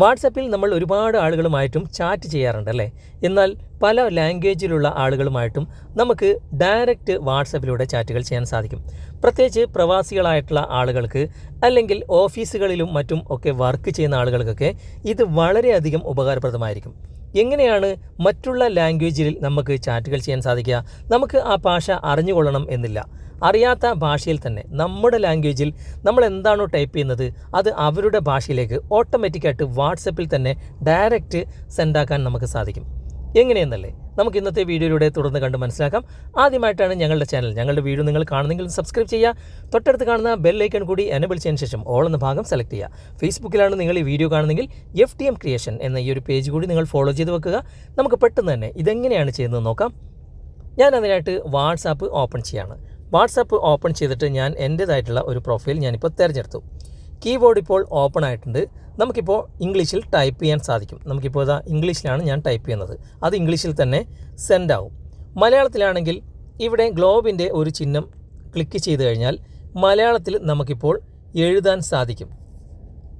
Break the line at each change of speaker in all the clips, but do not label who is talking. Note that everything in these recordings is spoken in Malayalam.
വാട്സപ്പിൽ നമ്മൾ ഒരുപാട് ആളുകളുമായിട്ടും ചാറ്റ് ചെയ്യാറുണ്ട് അല്ലേ? എന്നാൽ പല ലാംഗ്വേജിലുള്ള ആളുകളുമായിട്ടും നമുക്ക് ഡയറക്റ്റ് വാട്സപ്പിലൂടെ ചാറ്റുകൾ ചെയ്യാൻ സാധിക്കും. പ്രത്യേകിച്ച് പ്രവാസികളായിട്ടുള്ള ആളുകൾക്ക് അല്ലെങ്കിൽ ഓഫീസുകളിലും മറ്റും ഒക്കെ വർക്ക് ചെയ്യുന്ന ആളുകൾക്കൊക്കെ ഇത് വളരെയധികം ഉപകാരപ്രദമായിരിക്കും. എങ്ങനെയാണ് മറ്റുള്ള ലാംഗ്വേജിൽ നമുക്ക് ചാറ്റുകൾ ചെയ്യാൻ സാധിക്കുക? നമുക്ക് ആ ഭാഷ അറിഞ്ഞുകൊള്ളണം എന്നില്ല. അറിയാത്ത ഭാഷയിൽ തന്നെ നമ്മുടെ ലാംഗ്വേജിൽ നമ്മൾ എന്താണോ ടൈപ്പ് ചെയ്യുന്നത് അത് അവരുടെ ഭാഷയിലേക്ക് ഓട്ടോമാറ്റിക്കായിട്ട് വാട്സപ്പിൽ തന്നെ ഡയറക്റ്റ് സെൻഡാക്കാൻ നമുക്ക് സാധിക്കും. എങ്ങനെയെന്നല്ലേ? നമുക്ക് ഇന്നത്തെ വീഡിയോയിലൂടെ തുടർന്ന് കണ്ട് മനസ്സിലാക്കാം. ആദ്യമായിട്ടാണ് ഞങ്ങളുടെ ചാനൽ ഞങ്ങളുടെ വീഡിയോ നിങ്ങൾ കാണുന്നെങ്കിൽ സബ്സ്ക്രൈബ് ചെയ്യുക. തൊട്ടടുത്ത് കാണുന്ന ബെല്ലൈക്കൺ കൂടി എനബിൾ ചെയ്തതിന് ശേഷം ഓൾ എന്ന ഭാഗം സെലക്ട് ചെയ്യുക. ഫേസ്ബുക്കിലാണ് നിങ്ങൾ ഈ വീഡിയോ കാണുന്നെങ്കിൽ എഫ് ടി എം ക്രിയേഷൻ എന്ന ഈ ഒരു പേജ് കൂടി നിങ്ങൾ ഫോളോ ചെയ്ത് വെക്കുക. നമുക്ക് പെട്ടെന്ന് തന്നെ ഇതെങ്ങനെയാണ് ചെയ്യുന്നത് നോക്കാം. ഞാൻ അതിനായിട്ട് വാട്സാപ്പ് ഓപ്പൺ ചെയ്യാണ്. വാട്സാപ്പ് ഓപ്പൺ ചെയ്തിട്ട് ഞാൻ എന്റേതായിട്ടുള്ള ഒരു പ്രൊഫൈൽ ഞാനിപ്പോൾ തിരഞ്ഞെടുത്തു. കീബോർഡ് ഇപ്പോൾ ഓപ്പൺ ആയിട്ടുണ്ട്. നമുക്കിപ്പോൾ ഇംഗ്ലീഷിൽ ടൈപ്പ് ചെയ്യാൻ സാധിക്കും. നമുക്കിപ്പോൾ ഇതാ ഇംഗ്ലീഷിലാണ് ഞാൻ ടൈപ്പ് ചെയ്യുന്നത്. അത് ഇംഗ്ലീഷിൽ തന്നെ സെൻഡ് ആവും. മലയാളത്തിലാണെങ്കിൽ ഇവിടെ ഗ്ലോബിന്റെ ഒരു ചിഹ്നം ക്ലിക്ക് ചെയ്ത് കഴിഞ്ഞാൽ മലയാളത്തിൽ നമുക്കിപ്പോൾ എഴുതാൻ സാധിക്കും.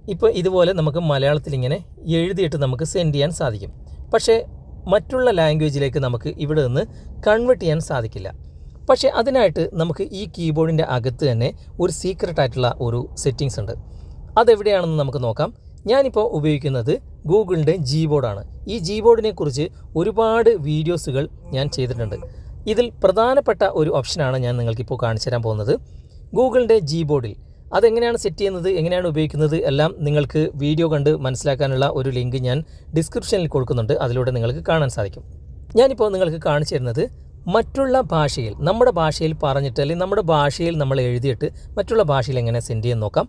ഇപ്പോൾ ഇതുപോലെ നമുക്ക് മലയാളത്തിൽ ഇങ്ങനെ എഴുതിയിട്ട് നമുക്ക് സെൻഡ് ചെയ്യാൻ സാധിക്കും. പക്ഷേ മറ്റുള്ള ലാംഗ്വേജിലേക്ക് നമുക്ക് ഇവിടെ നിന്ന് കൺവേർട്ട് ചെയ്യാൻ സാധിക്കില്ല. പക്ഷേ അതിനായിട്ട് നമുക്ക് ഈ കീബോർഡിന്റെ അകത്ത് തന്നെ ഒരു സീക്രട്ട് ആയിട്ടുള്ള ഒരു സെറ്റിങ്സ് ഉണ്ട്. അതെവിടെയാണെന്ന് നമുക്ക് നോക്കാം. ഞാനിപ്പോൾ ഉപയോഗിക്കുന്നത് ഗൂഗിളിന്റെ ജി ബോർഡാണ് ഈ ജി ബോർഡിനെ കുറിച്ച് ഒരുപാട് വീഡിയോസുകൾ ഞാൻ ചെയ്തിട്ടുണ്ട്. ഇതിൽ പ്രധാനപ്പെട്ട ഒരു ഓപ്ഷനാണ് ഞാൻ നിങ്ങൾക്കിപ്പോൾ കാണിച്ചു തരാൻ പോകുന്നത്. ഗൂഗിളിന്റെ ജി ബോർഡിൽ അതെങ്ങനെയാണ് സെറ്റ് ചെയ്യുന്നത് എങ്ങനെയാണ് ഉപയോഗിക്കുന്നത് എല്ലാം നിങ്ങൾക്ക് വീഡിയോ കണ്ട് മനസ്സിലാക്കാനുള്ള ഒരു ലിങ്ക് ഞാൻ ഡിസ്ക്രിപ്ഷനിൽ കൊടുക്കുന്നുണ്ട്. അതിലൂടെ നിങ്ങൾക്ക് കാണാൻ സാധിക്കും. ഞാനിപ്പോൾ നിങ്ങൾക്ക് കാണിച്ചു തരുന്നത് മറ്റുള്ള ഭാഷയിൽ നമ്മുടെ ഭാഷയിൽ പറഞ്ഞിട്ട് അല്ലെങ്കിൽ നമ്മുടെ ഭാഷയിൽ നമ്മൾ എഴുതിയിട്ട് മറ്റുള്ള ഭാഷയിൽ എങ്ങനെ സെൻഡ് ചെയ്യാൻ നോക്കാം.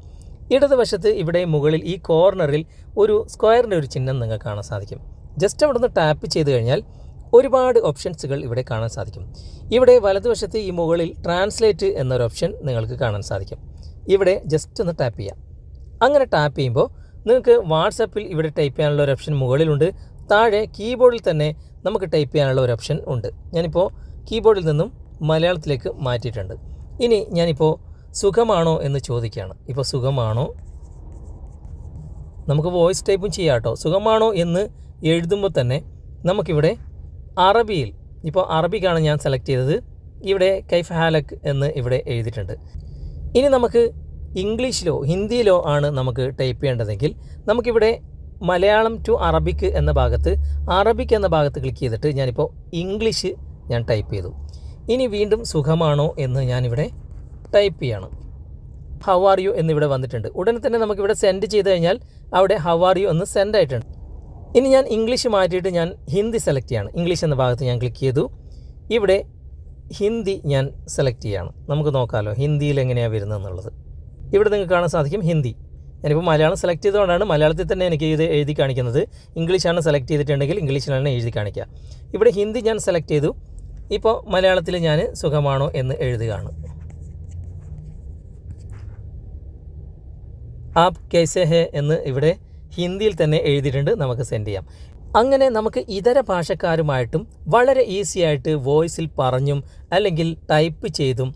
ഇടതുവശത്ത് ഇവിടെ മുകളിൽ ഈ കോർണറിൽ ഒരു സ്ക്വയറിന്റെ ഒരു ചിഹ്നം നിങ്ങൾക്ക് കാണാൻ സാധിക്കും. ജസ്റ്റ് അവിടെ നിന്ന് ടാപ്പ് ചെയ്ത് കഴിഞ്ഞാൽ ഒരുപാട് ഓപ്ഷൻസുകൾ ഇവിടെ കാണാൻ സാധിക്കും. ഇവിടെ വലതുവശത്ത് ഈ മുകളിൽ ട്രാൻസ്ലേറ്റ് എന്നൊരു ഓപ്ഷൻ നിങ്ങൾക്ക് കാണാൻ സാധിക്കും. ഇവിടെ ജസ്റ്റ് ഒന്ന് ടാപ്പ് ചെയ്യാം. അങ്ങനെ ടാപ്പ് ചെയ്യുമ്പോൾ നിങ്ങൾക്ക് വാട്സപ്പിൽ ഇവിടെ ടൈപ്പ് ചെയ്യാനുള്ള ഒരു ഓപ്ഷൻ മുകളിലുണ്ട്. താഴെ കീബോർഡിൽ തന്നെ നമുക്ക് ടൈപ്പ് ചെയ്യാനുള്ള ഒരു ഓപ്ഷൻ ഉണ്ട്. ഞാനിപ്പോൾ കീബോർഡിൽ നിന്നും മലയാളത്തിലേക്ക് മാറ്റിയിട്ടുണ്ട്. ഇനി ഞാനിപ്പോൾ സുഖമാണോ എന്ന് ചോദിക്കുകയാണ്. ഇപ്പോൾ സുഖമാണോ? നമുക്ക് വോയിസ് ടൈപ്പും ചെയ്യാം കേട്ടോ. സുഖമാണോ എന്ന് എഴുതുമ്പോൾ തന്നെ നമുക്കിവിടെ അറബിയിൽ ഇപ്പോൾ അറബിക്കാണ് ഞാൻ സെലക്ട് ചെയ്തത്. ഇവിടെ കൈഫ് ഹാലക് എന്ന് ഇവിടെ എഴുതിയിട്ടുണ്ട്. ഇനി നമുക്ക് ഇംഗ്ലീഷിലോ ഹിന്ദിയിലോ ആണ് നമുക്ക് ടൈപ്പ് ചെയ്യേണ്ടതെങ്കിൽ നമുക്കിവിടെ മലയാളം ടു അറബിക്ക് എന്ന ഭാഗത്ത് അറബിക്ക് എന്ന ഭാഗത്ത് ക്ലിക്ക് ചെയ്തിട്ട് ഞാനിപ്പോൾ ഇംഗ്ലീഷ് ഞാൻ ടൈപ്പ് ചെയ്തു. ഇനി വീണ്ടും സുഖമാണോ എന്ന് ഞാനിവിടെ ടൈപ്പ് ചെയ്യണം. ഹൗ ആർ യു എന്നിവിടെ വന്നിട്ടുണ്ട്. ഉടനെ തന്നെ നമുക്കിവിടെ സെൻഡ് ചെയ്ത് കഴിഞ്ഞാൽ അവിടെ ഹൗ ആർ യു എന്ന് സെൻഡ് ആയിട്ടുണ്ട്. ഇനി ഞാൻ ഇംഗ്ലീഷ് മാറ്റിയിട്ട് ഞാൻ ഹിന്ദി സെലക്ട് ചെയ്യാണ്. ഇംഗ്ലീഷ് എന്ന ഭാഗത്ത് ഞാൻ ക്ലിക്ക് ചെയ്തു. ഇവിടെ ഹിന്ദി ഞാൻ സെലക്ട് ചെയ്യാണ്. നമുക്ക് നോക്കാമല്ലോ ഹിന്ദിയിൽ എങ്ങനെയാണ് വരുന്നത് എന്നുള്ളത്. ഇവിടെ നിങ്ങൾക്ക് കാണാൻ സാധിക്കും ഹിന്ദി ഞാനിപ്പോൾ മലയാളം സെലക്ട് ചെയ്തുകൊണ്ടാണ് മലയാളത്തിൽ തന്നെ എനിക്ക് ഇത് എഴുതി കാണിക്കുന്നത്. ഇംഗ്ലീഷാണ് സെലക്ട് ചെയ്തിട്ടുണ്ടെങ്കിൽ ഇംഗ്ലീഷിലാണ് എഴുതി കാണിക്കുക. ഇവിടെ ഹിന്ദി ഞാൻ സെലക്ട് ചെയ്തു. ഇപ്പോൾ മലയാളത്തിൽ ഞാൻ സുഖമാണോ എന്ന് എഴുതുകയാണ്. ആപ് കേസെ ഹെ എന്ന് ഇവിടെ ഹിന്ദിയിൽ തന്നെ എഴുതിയിട്ടുണ്ട്. നമുക്ക് സെൻഡ് ചെയ്യാം. അങ്ങനെ നമുക്ക് ഇതര ഭാഷക്കാരുമായിട്ടും വളരെ ഈസിയായിട്ട് വോയിസിൽ പറഞ്ഞും അല്ലെങ്കിൽ ടൈപ്പ് ചെയ്തും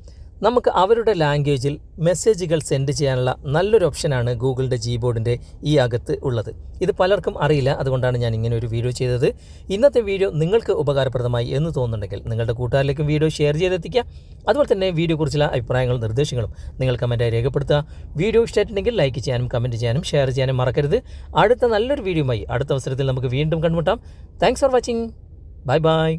നമുക്ക് അവരുടെ ലാംഗ്വേജിൽ മെസ്സേജുകൾ സെൻഡ് ചെയ്യാനുള്ള നല്ലൊരു ഓപ്ഷനാണ് ഗൂഗിളിന്റെ ജി ബോർഡിന്റെ ഈ അകത്ത് ഉള്ളത്. ഇത് പലർക്കും അറിയില്ല അതുകൊണ്ടാണ് ഞാൻ ഇങ്ങനെ ഒരു വീഡിയോ ചെയ്തത്. ഇന്നത്തെ വീഡിയോ നിങ്ങൾക്ക് ഉപകാരപ്രദമായി എന്ന് തോന്നുന്നുണ്ടെങ്കിൽ നിങ്ങളുടെ കൂട്ടുകാരിലേക്കും വീഡിയോ ഷെയർ ചെയ്തെത്തിക്കുക. അതുപോലെ തന്നെ വീഡിയോ കുറിച്ചുള്ള അഭിപ്രായങ്ങളും നിർദ്ദേശങ്ങളും നിങ്ങൾ കമന്റായി രേഖപ്പെടുത്തുക. വീഡിയോ ഇഷ്ടമായിട്ടുണ്ടെങ്കിൽ ലൈക്ക് ചെയ്യാനും കമന്റ് ചെയ്യാനും ഷെയർ ചെയ്യാനും മറക്കരുത്. അടുത്ത നല്ലൊരു വീഡിയോയുമായി അടുത്ത അവസരത്തിൽ നമുക്ക് വീണ്ടും കണ്ടുമുട്ടാം. Thanks for watching bye bye